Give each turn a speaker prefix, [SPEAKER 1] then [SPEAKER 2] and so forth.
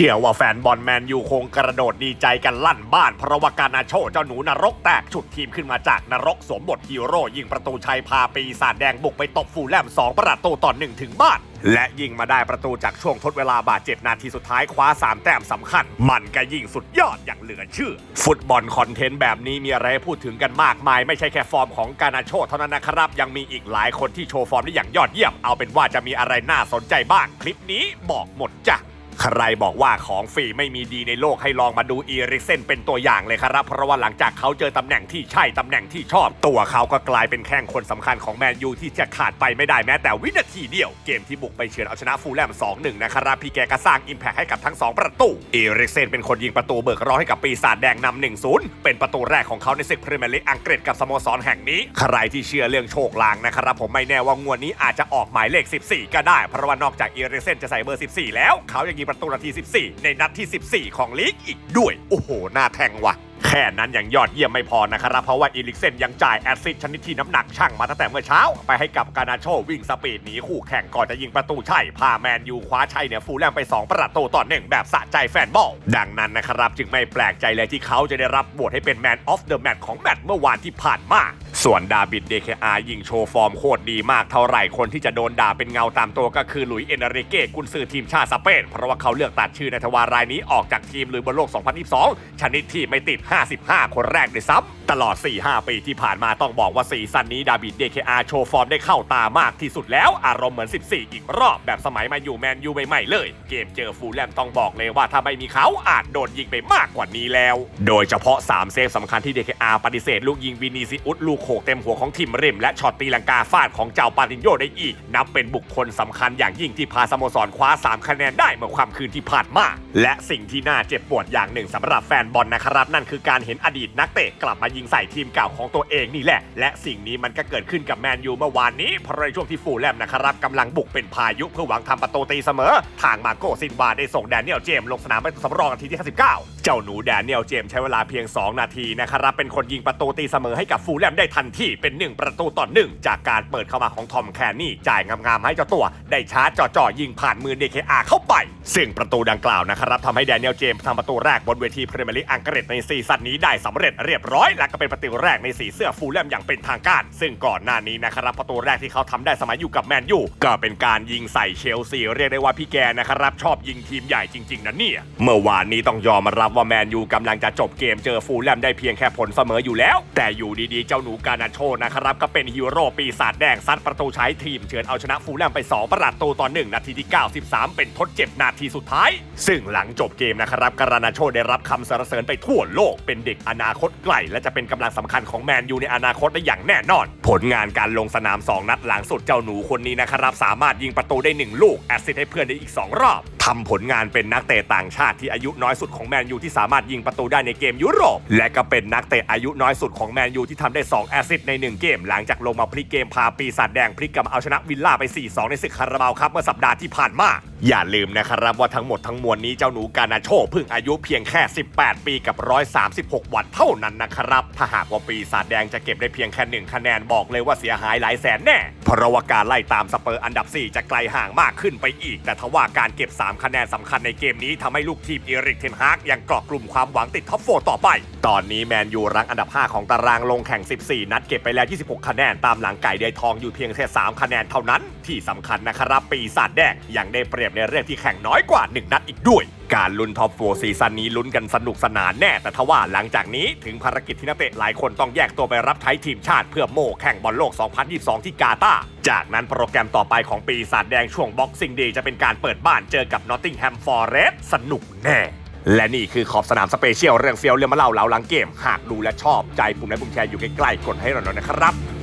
[SPEAKER 1] ชื่อว่าแฟนบอลแมนยูคงกระโดดดีใจกันลั่นบ้าน เพราะว่าการนาโชเจ้าหนูนรกแตกฉุดทีมขึ้นมาจากนรกสวมบทฮีโร่ยิงประตูชัยพาปีศาจแดงบุกไปตบฟูแลม 2 ประตูต่อหนึ่งถึงบ้าน และยิงมาได้ประตูจากช่วงทดเวลาบาดเจ็บนาทีสุดท้ายคว้า 3 แต้มสำคัญ มันก็ยิงสุดยอดอย่างเหลือเชื่อ ฟุตบอลคอนเทนต์แบบนี้มีอะไรให้พูดถึงกันมากมาย ไม่ใช่แค่ฟอร์มของการนาโชเท่านั้นนะครับ ยังมีอีกหลายคนที่โชว์ฟอร์มได้อย่างยอดเยี่ยมเอาเป็นว่าจะมีอะไรน่าสนใจบ้าง คลิปนี้บอกหมดจ้ะ ใครบอกว่าของฟรีไม่มีดีในโลกให้ลองมาดูอีริกเซนเป็นตัวอย่างเลยครับ เพราะว่าหลังจากเขาเจอตำแหน่งที่ใช่ตำแหน่งที่ชอบ ตัวเขาก็กลายเป็นแข้งคนสำคัญของแมนยูที่จะขาดไปไม่ได้แม้แต่วินาทีเดียว เกมที่บุกไปเฉือนเอาชนะฟูลแลม 2-1 นะครับพี่แกก็สร้างอิมแพคให้กับทั้ง 2 ประตูอีริกเซนเป็นคนยิงประตูเบิกร้องให้กับปีศาจแดงนำ1-0 เป็นประตูแรกของเขาในศึกพรีเมียร์ลีกอังกฤษกับสโมสรแห่งนี้ ใครที่เชื่อเรื่องโชคลางนะครับผมไม่แน่ว่างวดนี้อาจจะออกหมายเลข 14 ก็ได้ เพราะว่านอกจากอีริกเซนจะใส่เบอร์ 14 แล้วเขายังยิงประตูนาที 14 ในนัดที่ 14 ของลีกอีกด้วย โอ้โหน่าแทงว่ะ แค่นั้นยังยอดเยี่ยมไม่พอนะครับ เพราะว่าอีลิกเซนยังจ่ายแอสซิสชนิดที่น้ำหนักช่างมาตั้งแต่เมื่อเช้า ไปให้กับกานาโชวิ่งสปีดหนีคู่แข่งก่อนจะยิงประตูชัยพาแมนยูคว้าชัยเนี่ยฟูลแลมไป 2 ประตูต่อหนึ่งแบบสะใจแฟนบอลดังนั้นนะครับ จึงไม่แปลกใจเลยที่เขาจะได้รับโหวตให้เป็นแมนออฟเดอะแมตช์ของแมตช์เมื่อวานที่ผ่านมา ส่วนดาบิดเดคอายิงโชว์ฟอร์มโคตรดีมากเท่าไหร่คนที่จะโดนด่าเป็นเงาตามตัวก็คือหลุยส์เอนริเก้กุนซือทีมชาติสเปนเพราะว่าเขาเลือกตัดชื่อในทวารายนี้ออกจากทีมลุยบอลโลก 2022 ชนิดที่ไม่ติด 55 คนแรกด้วยซ้ำตลอด 4-5 ปีที่ผ่านมาต้องบอกว่าซีซั่นนี้ดาบิดเดคอาโชว์ฟอร์มได้เข้าตามากที่สุดแล้วอารมณ์เหมือน 14 อีกรอบแบบสมัยมาอยู่แมนยูใหม่ๆเลย เกมเจอฟูลแลมต้องบอกเลยว่าถ้าไม่มีเขาอาจโดนยิงไปมากกว่านี้แล้ว โดยเฉพาะ3เซฟสำคัญที่ DKR ปฏิเสธลูกยิงวินีซิอุสลูกโขกเต็มหัวของทีมริม และช็อตตีลังกาฟาดของเจ้าปาตินโยได้อีก นับเป็นบุคคลสำคัญอย่างยิ่งที่พาสโมสรคว้า 3 คะแนนได้เมื่อความคืนที่ผ่านมา และสิ่งที่น่าเจ็บปวดอย่างหนึ่งสำหรับแฟนบอลนะครับ นั่นคือการเห็นอดีตนักเตะกลับมายิงใส่ทีมเก่าของตัวเองนี่แหละ และสิ่งนี้มันก็เกิดขึ้นกับแมนยูเมื่อวานนี้เพราะในช่วงที่ฟูลแลมนะครับกำลังบุกเป็นพายุเพื่อหวังทำประตูตีเสมอ ทางมาโกซินวาได้ส่งแดเนียลเจมลงสนามเป็นตัวสำรองนาทีที่ 59 เจ้าหนูแดเนียลเจมใช้เวลาเพียง 2 นาทีนะครับเป็นคนยิงประตูตีเสมอให้กับฟูลแลมได้ทนทีเป็น 1 ประตูต่อหนึ่งจากการเปิดเข้ามาของทอมแคนนี่ จ่ายงามๆให้เจ้าตัว ได้ชาร์จจ่อๆยิงผ่านมือ DKR เข้าไป ซึ่งประตูดังกล่าวนะครับทำให้แดเนียลเจมส์ทำประตูแรกบนเวทีพรีเมียร์ลีกอังกฤษในซีซั่นนี้ได้สำเร็จเรียบร้อย และก็เป็นประตูแรกในสีเสื้อฟูลแลมอย่างเป็นทางการ ซึ่งก่อนหน้านี้นะครับประตูแรกที่เขาทำได้สมัยอยู่กับแมนยูก็เป็นการยิงใส่เชลซีเรียกได้ว่าพี่แกนะครับชอบยิงทีมใหญ่จริงๆนะเนี่ยเมื่อวานนี้ต้องยอมรับว่าแมนยูกำลังจะจบเกมเจอฟูลแลมได้เพียงแค่ผลเสมออยู่แล้ว แต่อยู่ดีๆเจ้าหนูกานาโชนะครับก็เป็นฮีโร่ปีศาจแดงซัดประตูใช้ทีมเฉือนเอาชนะฟูลแลมไป 2 ประตูต่อ1นาทีที่ 93 เป็นทดเจ็บนาทีสุดท้าย ซึ่งหลังจบเกมนะครับการานาโชได้รับคำสรรเสริญไปทั่วโลกเป็นเด็กอนาคตไกล และจะเป็นกำลังสำคัญของแมนยูในอนาคตได้อย่างแน่นอน ผลงานการลงสนาม 2 นัดหลังสุดเจ้าหนูคนนี้นะครับสามารถยิงประตูได้ 1 ลูกแอสซิสต์ให้เพื่อนได้อีก 2 รอบ ทำผลงานเป็นนักเตะต่างชาติที่อายุน้อยสุดของแมนยูที่สามารถยิงประตูได้ในเกมยุโรป และก็เป็นนักเตะอายุน้อยสุดของแมนยูที่ทำได้ 2 แอสซิสต์ใน 1 เกม หลังจากลงมาพลิกเกมพาปีศาจแดงพลิกกลับเอาชนะวิลล่าไป 4-2 ในศึกคาราบาวครับเมื่อสัปดาห์ที่ผ่านมา อย่าลืมนะครับว่าทั้งหมดทั้งมวลนี้เจ้าหนูกานาโชเพิ่งอายุเพียงแค่ 18 ปีกับ 136 วันเท่านั้นนะครับ ถ้าหากว่าปีศาจแดงจะเก็บได้เพียงแค่หนึ่งคะแนนบอกเลยว่าเสียหายหลายแสนแน่ เพราะว่าการไล่ตามสเปอร์อันดับ 4 จะไกลห่างมากขึ้นไปอีก แต่ทว่าการเก็บ 3คะแนนสำคัญในเกมนี้ทำให้ลูกทีมเอริกเทนฮากยังเกาะกลุ่มความหวังติดท็อปโฟต่อไป ตอนนี้แมนยูรั้งอันดับ 5 ของตารางลงแข่ง 14 นัดเก็บไปแล้ว 26 คะแนนตามหลังไก่เดยทองอยู่เพียงแค่3คะแนนเท่านั้น ที่สำคัญนะครับ ปีศาจแดงยังได้เปรียบในเรื่องที่แข่งน้อยกว่า 1 นัดอีกด้วย การลุ้นท็อปโฟซีซั่นนี้ลุ้นกันสนุกสนานแน่ แต่ทว่าหลังจากนี้ถึงภารกิจที่นักเตะหลายคนต้องแยกตัวไปรับใช้ทีมชาติเพื่อโม่แข่งบอลโลก 2022 ที่กาตาร์จากนั้นโปรแกรมต่อไปของปีศาจแดงช่วงบ็อกซิ่งเดย์จะเป็นการเปิดบ้านเจอกับนอตติงแฮมฟอร์เรสสนุกแน่และนี่คือขอบสนามสเปเชียลเรื่องเฟี้ยวเรื่องมาเล่าเหลาหลังเกม หากดูและชอบใจปุ่มและปุ่มแชร์อยู่ใกล้ๆกดให้เราหน่อยนะครับ